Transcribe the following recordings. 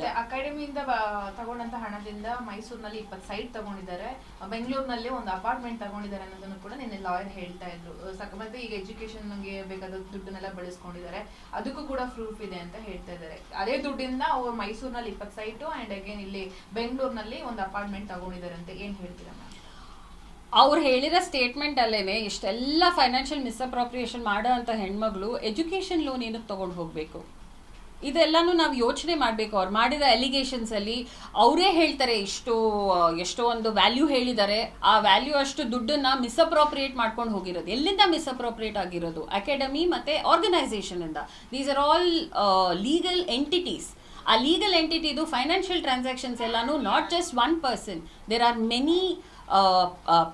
ಮತ್ತೆ ಅಕಾಡೆಮಿಯಿಂದ ತಗೊಂಡಂತ ಹಣದಿಂದ ಮೈಸೂರಿನಲ್ಲಿ ಇಪ್ಪತ್ತು ಸೈಟ್ ತಗೊಂಡಿದ್ದಾರೆ. ಬೆಂಗಳೂರಿನಲ್ಲಿ ಒಂದು ಅಪಾರ್ಟ್ಮೆಂಟ್ ತಗೊಂಡಿದ್ದಾರೆ ಅನ್ನೋದನ್ನು ಕೂಡ ನಿನ್ನೆ ಲಾಯರ್ ಹೇಳ್ತಾ ಇದ್ರು. ಮತ್ತೆ ಈಗ ಎಜುಕೇಶನ್ಗೆ ಬೇಕಾದ ದುಡ್ಡನ್ನೆಲ್ಲ ಬಳಸ್ಕೊಂಡಿದ್ದಾರೆ. ಅದಕ್ಕೂ ಕೂಡ ಪ್ರೂಫ್ ಇದೆ ಅಂತ ಹೇಳ್ತಾ ಇದ್ದಾರೆ. ಅದೇ ದುಡ್ಡಿಂದ ಅವರು ಮೈಸೂರಿನಲ್ಲಿ ಇಪ್ಪತ್ತು ಸೈಟು ಅಂಡ್ ಅಗೇನ್ ಇಲ್ಲಿ ಬೆಂಗಳೂರಿನಲ್ಲಿ ಒಂದು ಅಪಾರ್ಟ್ಮೆಂಟ್ ತಗೊಂಡಿದ್ದಾರೆ ಅಂತ ಏನ್ ಹೇಳ್ತೀರಾ ಮ್ಯಾಮ್? ಅವ್ರು ಹೇಳಿರೋ ಸ್ಟೇಟ್ಮೆಂಟ್ ಅಲ್ಲೇನೆ ಇಷ್ಟೆಲ್ಲ ಫೈನಾನ್ಷಿಯಲ್ ಮಿಸ್ಅಪ್ರಾಪ್ರಿಯೇಷನ್ ಮಾಡೋ ಅಂತ ಹೆಣ್ಮಗಳು ಎಜುಕೇಶನ್ ಲೋನ್ ಏನಕ್ಕೆ ತಗೊಂಡು ಹೋಗಬೇಕು? ಇದೆಲ್ಲಾನು ನಾವು ಯೋಚನೆ ಮಾಡಬೇಕು. ಅವ್ರು ಮಾಡಿದ ಅಲಿಗೇಷನ್ಸ್ ಅಲ್ಲಿ ಅವರೇ ಹೇಳ್ತಾರೆ ಇಷ್ಟು ಎಷ್ಟೋ ಒಂದು ವ್ಯಾಲ್ಯೂ ಹೇಳಿದ್ದಾರೆ. ಆ ವ್ಯಾಲ್ಯೂ ಅಷ್ಟು ದುಡ್ಡನ್ನ ಮಿಸ್ಅಪ್ರೋಪ್ರಿಯೇಟ್ ಮಾಡ್ಕೊಂಡು ಹೋಗಿರೋದು. ಎಲ್ಲಿಂದ ಮಿಸ್ಅಪ್ರೋಪ್ರಿಯೇಟ್ ಆಗಿರೋದು? ಅಕಾಡೆಮಿ ಮತ್ತೆ ಆರ್ಗನೈಸೇಷನಿಂದ these are all legal entities ಆ ಲೀಗಲ್ ಎಂಟಿಟಿದು ಫೈನಾನ್ಷಿಯಲ್ ಟ್ರಾನ್ಸಾಕ್ಷನ್ಸ್ ಎಲ್ಲಾನು not just one person there are many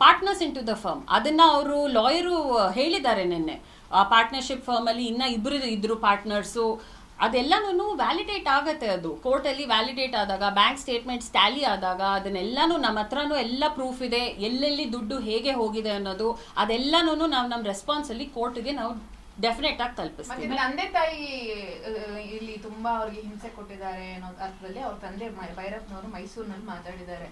partners in to the firm ಅದನ್ನ ಅವರು ಲಾಯರು ಹೇಳಿದ್ದಾರೆ ನಿನ್ನೆ. ಆ ಪಾರ್ಟ್ನರ್ಶಿಪ್ ಫರ್ಮ್ ಅಲ್ಲಿ ಇನ್ನ ಇದ್ದರು ಇದ್ರು ಪಾರ್ಟ್ನರ್ಸು ಅದೆಲ್ಲನೂ ವ್ಯಾಲಿಡೇಟ್ ಆಗತ್ತೆ ಅದು. ಕೋರ್ಟಲ್ಲಿ ವ್ಯಾಲಿಡೇಟ್ ಆದಾಗ ಬ್ಯಾಂಕ್ ಸ್ಟೇಟ್ಮೆಂಟ್ಸ್ ಟ್ಯಾಲಿ ಆದಾಗ, ಅದನ್ನೆಲ್ಲನೂ ನಮ್ಮ ಹತ್ರನೂ ಎಲ್ಲ ಪ್ರೂಫ್ ಇದೆ. ಎಲ್ಲೆಲ್ಲಿ ದುಡ್ಡು ಹೇಗೆ ಹೋಗಿದೆ ಅನ್ನೋದು ಅದೆಲ್ಲನೂ ನಾವು ನಮ್ಮ ರೆಸ್ಪಾನ್ಸಲ್ಲಿ ಕೋರ್ಟ್ಗೆ ನಾವು ಡೆಫಿನೆಟ್ ಆಗಿ ಮತ್ತೆ ತಲುಪಿಸ್ತೀವಿ ತಂದೆ ತಾಯಿ ಇಲ್ಲಿ ತುಂಬಾ ಅವ್ರಿಗೆ ಹಿಂಸೆ ಕೊಟ್ಟಿದ್ದಾರೆ ಅನ್ನೋ ಅರ್ಥದಲ್ಲಿ ಅವ್ರ ತಂದೆ ಭೈರಪ್ಪನವರು ಮೈಸೂರಿನಲ್ಲಿ ಮಾತಾಡಿದ್ದಾರೆ.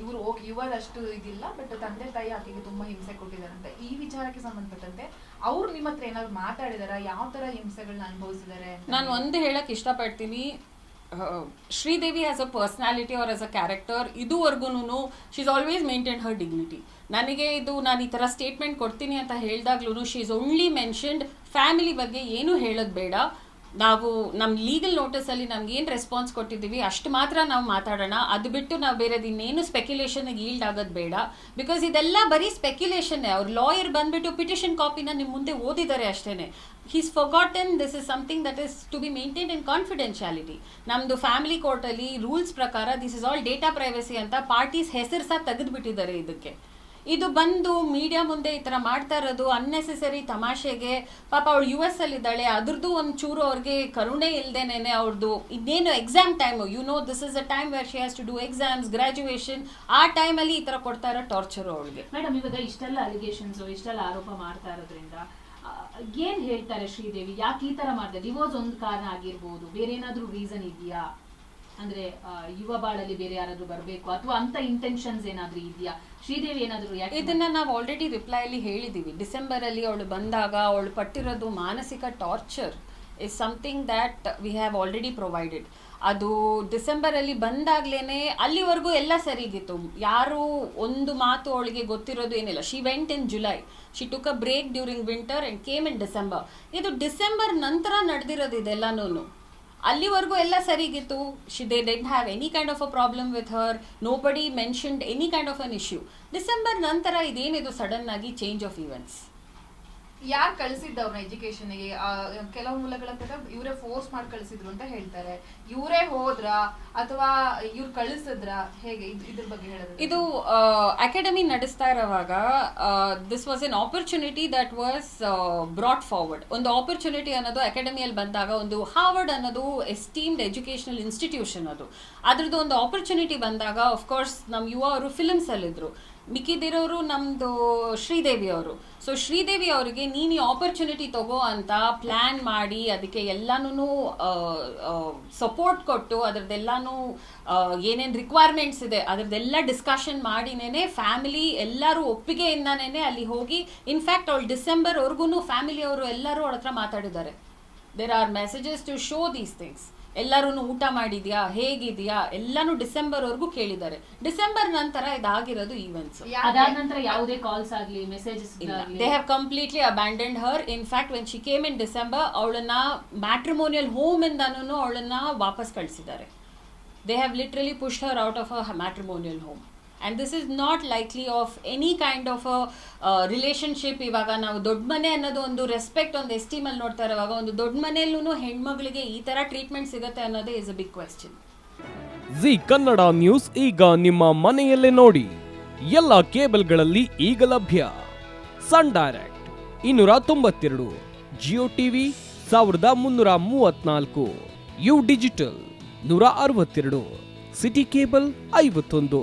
ಇವರು ಹೋಗಿ ಇವಾಗ ಅಷ್ಟು ಇದಿಲ್ಲ ಬಟ್ ತಂದೆ ತಾಯಿ ಆಕೆಗೆ ತುಂಬಾ ಹಿಂಸೆ ಕೊಟ್ಟಿದ್ದಾರೆ ಅಂತ ಈ ವಿಚಾರಕ್ಕೆ ಸಂಬಂಧಪಟ್ಟಂತೆ ಅವ್ರು ನಿಮ್ಮ ಹತ್ರ ಏನಾದ್ರು ಮಾತಾಡಿದಾರ? ಯಾವ ತರ ಹಿಂಸೆಗಳನ್ನ ಅನುಭವಿಸಿದ್ದಾರೆ? ನಾನು ಒಂದು ಹೇಳಕ್ ಇಷ್ಟಪಡ್ತೀನಿ. Sridevi as a personality or as a character ಇದುವರೆಗೂ she is always maintain her dignity ನನಗೆ ಇದು ನಾನು ಈ ಥರ ಸ್ಟೇಟ್ಮೆಂಟ್ ಕೊಡ್ತೀನಿ ಅಂತ ಹೇಳಿದಾಗ್ಲೂ she is only mentioned family ಬಗ್ಗೆ ಏನೂ ಹೇಳೋದು ಬೇಡ. ನಾವು ನಮ್ಮ ಲೀಗಲ್ ನೋಟಿಸಲ್ಲಿ ನಮ್ಗೆ ಏನು ರೆಸ್ಪಾನ್ಸ್ ಕೊಟ್ಟಿದ್ದೀವಿ, ಅಷ್ಟು ಮಾತ್ರ ನಾವು ಮಾತಾಡೋಣ. ಅದು ಬಿಟ್ಟು ನಾವು ಬೇರೆದು ಇನ್ನೇನು ಸ್ಪೆಕ್ಯುಲೇಷನ್ಗೆ ಈಲ್ಡ್ ಆಗೋದು ಬೇಡ. ಬಿಕಾಸ್ ಇದೆಲ್ಲ ಬರೀ ಸ್ಪೆಕ್ಯುಲೇಷನ್ನೇ ಅವ್ರ ಲಾಯರ್ ಬಂದ್ಬಿಟ್ಟು ಪಿಟಿಷನ್ ಕಾಪಿನ ನಿಮ್ಮ ಮುಂದೆ ಓದಿದ್ದಾರೆ ಅಷ್ಟೇನೆ. He's forgotten this is something that is to be maintain in confidentiality ನಮ್ಮದು ಫ್ಯಾಮಿಲಿ ಕೋರ್ಟಲ್ಲಿ ರೂಲ್ಸ್ ಪ್ರಕಾರ this is all data privacy ಅಂತ ಪಾರ್ಟೀಸ್ ಹೆಸರು ಸಹ ತೆಗೆದುಬಿಟ್ಟಿದ್ದಾರೆ ಇದಕ್ಕೆ. ಇದು ಬಂದು ಮೀಡಿಯಾ ಮುಂದೆ ಈ ಥರ ಮಾಡ್ತಾ ಇರೋದು ಅನ್ನೆಸೆಸರಿ ತಮಾಷೆಗೆ. ಪಾಪ ಅವಳು ಯು ಎಸ್ ಅಲ್ಲಿ ಇದ್ದಾಳೆ ಅದ್ರದ್ದು ಒಂದು ಚೂರು ಅವ್ರಿಗೆ ಕರುಣೆ ಇಲ್ದೇನೆ ಅವ್ರದ್ದು ಇನ್ನೇನು exam time you know this is a time where she has to do exams graduation ಆ ಟೈಮಲ್ಲಿ ಈ ಥರ ಕೊಡ್ತಾ ಇರೋ ಟಾರ್ಚರು ಅವಳಿಗೆ. ಮೇಡಮ್ ಇವಾಗ ಇಷ್ಟೆಲ್ಲ ಅಲಿಗೇಷನ್ಸ್ ಇಷ್ಟೆಲ್ಲ ಆರೋಪ ಮಾಡ್ತಾ ಇರೋದ್ರಿಂದ ಏನ್ ಹೇಳ್ತಾರೆ ಶ್ರೀದೇವಿ? ಯಾಕೆ ಈ ತರ ಮಾಡ್ತಾರೆ ಡಿವೋರ್ಸ್ ಒಂದು ಕಾರಣ ಆಗಿರ್ಬೋದು ಬೇರೆ ಏನಾದ್ರೂ ರೀಸನ್ ಇದೆಯಾ? ಅಂದ್ರೆ ಯುವ ಬಾಳಲ್ಲಿ ಬೇರೆ ಯಾರಾದ್ರೂ ಬರಬೇಕು ಅಥವಾ ಅಂತ ಇಂಟೆನ್ಷನ್ಸ್ ಏನಾದ್ರೂ ಇದೆಯಾ? ಶ್ರೀದೇವಿ ಏನಾದ್ರೂ ಇದನ್ನ ನಾವು ಆಲ್ರೆಡಿ ರಿಪ್ಲೈಲಿ ಹೇಳಿದ್ದೀವಿ ಡಿಸೆಂಬರ್ ಅಲ್ಲಿ ಅವಳು ಬಂದಾಗ ಅವಳು ಪಟ್ಟಿರೋದು ಮಾನಸಿಕ torture is something that we have already provided ಅದು ಡಿಸೆಂಬರ್ ಅಲ್ಲಿ ಬಂದಾಗ್ಲೇನೆ ಅಲ್ಲಿವರೆಗೂ ಎಲ್ಲ ಸರಿಗಿತ್ತು ಯಾರು ಒಂದು ಮಾತು ಅವಳಿಗೆ ಗೊತ್ತಿರೋದು ಏನಿಲ್ಲ. She went in July she took a break during winter and came in December ಇದು ಡಿಸೆಂಬರ್ ನಂತರ ನಡೆದಿರೋದು ಇದೆಲ್ಲನೂ ಅಲ್ಲಿವರೆಗೂ ಎಲ್ಲ ಸರಿಗಿತ್ತು. She didn't have any kind of a problem with her nobody mentioned any kind of an issue December ನಂತರ ಇದೇನಿದು sudden ಆಗಿ change of events ಯಾರು ಕಳಿಸಿದ್ದವ್ರನ್ನ ಎಜುಕೇಶನ್ಗೆ ಕೆಲವು ಮೂಲಗಳ ಪ್ರಕಾರ ಇವರೇ ಫೋರ್ಸ್ ಮಾಡಿ ಕಳಿಸಿದ್ರು ಅಂತ ಹೇಳ್ತಾರೆ. ಇವರೇ ಹೋದ್ರ? ಅಥವಾ ಇವ್ರು ಕಳಿಸಿದ್ರ? ಹೇಗೆ? ಇದ್- ಇದ್ರ ಬಗ್ಗೆ ಹೇಳಿದ್ರು ಇದು ಅಕಾಡೆಮಿ ನಡೆಸ್ತಾ ಇರೋವಾಗ this was an opportunity that was brought forward ಒಂದು ಆಪರ್ಚುನಿಟಿ ಅನ್ನೋದು ಅಕಾಡೆಮಿಯಲ್ಲಿ ಬಂದಾಗ ಒಂದು ಹಾರ್ವರ್ಡ್ ಅನ್ನೋದು ಎಸ್ಟೀಮ್ಡ್ ಎಜುಕೇಶನಲ್ ಇನ್ಸ್ಟಿಟ್ಯೂಷನ್ ಅದು. ಅದ್ರದ್ದು ಒಂದು ಆಪರ್ಚುನಿಟಿ ಬಂದಾಗ ಕೋರ್ಸ್ ನಮ್ಮ ಯುವ ಅವರು ಫಿಲ್ಮ್ಸಲ್ಲಿದ್ದರು ಮಿಕ್ಕಿದಿರೋರು ನಮ್ಮದು ಶ್ರೀದೇವಿ ಅವರು. ಸೊ ಶ್ರೀದೇವಿ ಅವರಿಗೆ ನೀನು ಈ ಆಪರ್ಚುನಿಟಿ ತಗೋ ಅಂತ ಪ್ಲ್ಯಾನ್ ಮಾಡಿ ಅದಕ್ಕೆ ಎಲ್ಲನೂ ಸಪೋರ್ಟ್ ಕೊಟ್ಟು ಅದರದ್ದೆಲ್ಲನೂ ಏನೇನು ರಿಕ್ವೈರ್ಮೆಂಟ್ಸ್ ಇದೆ ಅದರದ್ದೆಲ್ಲ ಡಿಸ್ಕಷನ್ ಮಾಡಿನೇ ಫ್ಯಾಮಿಲಿ ಎಲ್ಲರೂ ಒಪ್ಪಿಗೆಯಿಂದನೇ ಅಲ್ಲಿ ಹೋಗಿ ಇನ್ಫ್ಯಾಕ್ಟ್ ಅವಳು ಡಿಸೆಂಬರ್ವರೆಗೂ ಫ್ಯಾಮಿಲಿಯವರು ಎಲ್ಲರೂ ಅವಳ ಹತ್ರ ಮಾತಾಡಿದ್ದಾರೆ. There are messages to show these things ಎಲ್ಲರೂ ಊಟ ಮಾಡಿದ್ಯಾ? ಹೇಗಿದ್ಯಾ? ಎಲ್ಲಾನು ಡಿಸೆಂಬರ್ ವರ್ಗೂ ಕೇಳಿದ್ದಾರೆ. ಡಿಸೆಂಬರ್ ನಂತರ ಇದಾಗಿರೋದು ಈವೆಂಟ್ಸ್ ಅದಾದ ನಂತರ ಯಾವುದೇ ಕಾಲ್ಸ್ ಆಗಲಿ ಮೆಸೇಜಸ್ ಇಲ್ಲ. They have completely abandoned her in fact when she came in December ಅವಳನ್ನ ಮ್ಯಾಟ್ರಿಮೋನಿಯಲ್ ಹೋಮ್ ಇಂದಾನು ಅವಳನ್ನ ವಾಪಸ್ ಕಳಿಸಿದ್ದಾರೆ. They have literally push her out of a matrimonial home and this is not likely of any kind of a relationship ಇವಾಗ ನಾವು ದೊಡ್ಡ ಮನೆ ಅನ್ನೋದು ಒಂದು ರೆಸ್ಪೆಕ್ಟ್ ಒಂದು ಎಸ್ಟೀಮಲ್ಲಿ ನೋಡ್ತಾ ಇರುವಾಗ ಒಂದು ದೊಡ್ಡ ಮನೆಯಲ್ಲೂ ಹೆಣ್ಮಗಳಿಗೆ ಈ ಥರ ಟ್ರೀಟ್ಮೆಂಟ್ ಸಿಗುತ್ತೆ ಅನ್ನೋದೇ is a big question Zee Kannada news ಈಗ ನಿಮ್ಮ ಮನೆಯಲ್ಲೇ ನೋಡಿ. ಎಲ್ಲ ಕೇಬಲ್ಗಳಲ್ಲಿ ಈಗ ಲಭ್ಯ. ಸನ್ ಡೈರೆಕ್ಟ್ ಇನ್ನೂರ ತೊಂಬತ್ತೆರಡು ಜಿಯೋ ಟಿವಿ ಸಾವಿರದ ಮುನ್ನೂರ ಮೂವತ್ನಾಲ್ಕು ಯು ಡಿಜಿಟಲ್ ನೂರ ಅರವತ್ತೆರಡು ಸಿಟಿ ಕೇಬಲ್ ಐವತ್ತೊಂದು.